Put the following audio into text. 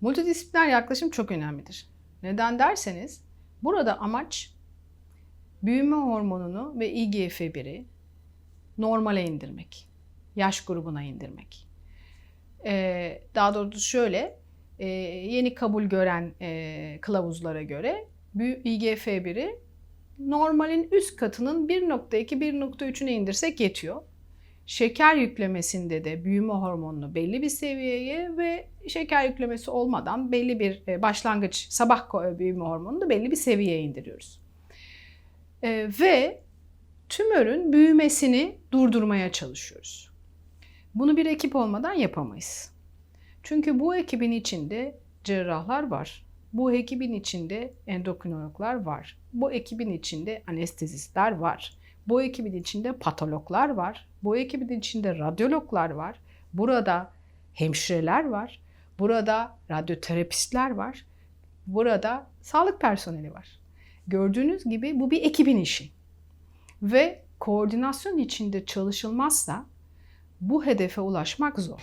Multidisipliner yaklaşım çok önemlidir. Neden derseniz burada amaç büyüme hormonunu ve IGF-1'i normale indirmek. Yaş grubuna indirmek. Ee, daha doğrusu şöyle, e, yeni kabul gören e, kılavuzlara göre büyü- IGF-1'i normalin üst katının 1.2-1.3'üne indirsek yetiyor. Şeker yüklemesinde de büyüme hormonunu belli bir seviyeye ve şeker yüklemesi olmadan belli bir e, başlangıç sabah ko- büyüme hormonunu belli bir seviyeye indiriyoruz. E, ve tümörün büyümesini durdurmaya çalışıyoruz. Bunu bir ekip olmadan yapamayız. Çünkü bu ekibin içinde cerrahlar var. Bu ekibin içinde endokrinologlar var. Bu ekibin içinde anestezistler var. Bu ekibin içinde patologlar var. Bu ekibin içinde radyologlar var. Burada hemşireler var. Burada radyoterapistler var. Burada sağlık personeli var. Gördüğünüz gibi bu bir ekibin işi. Ve koordinasyon içinde çalışılmazsa bu hedefe ulaşmak zor.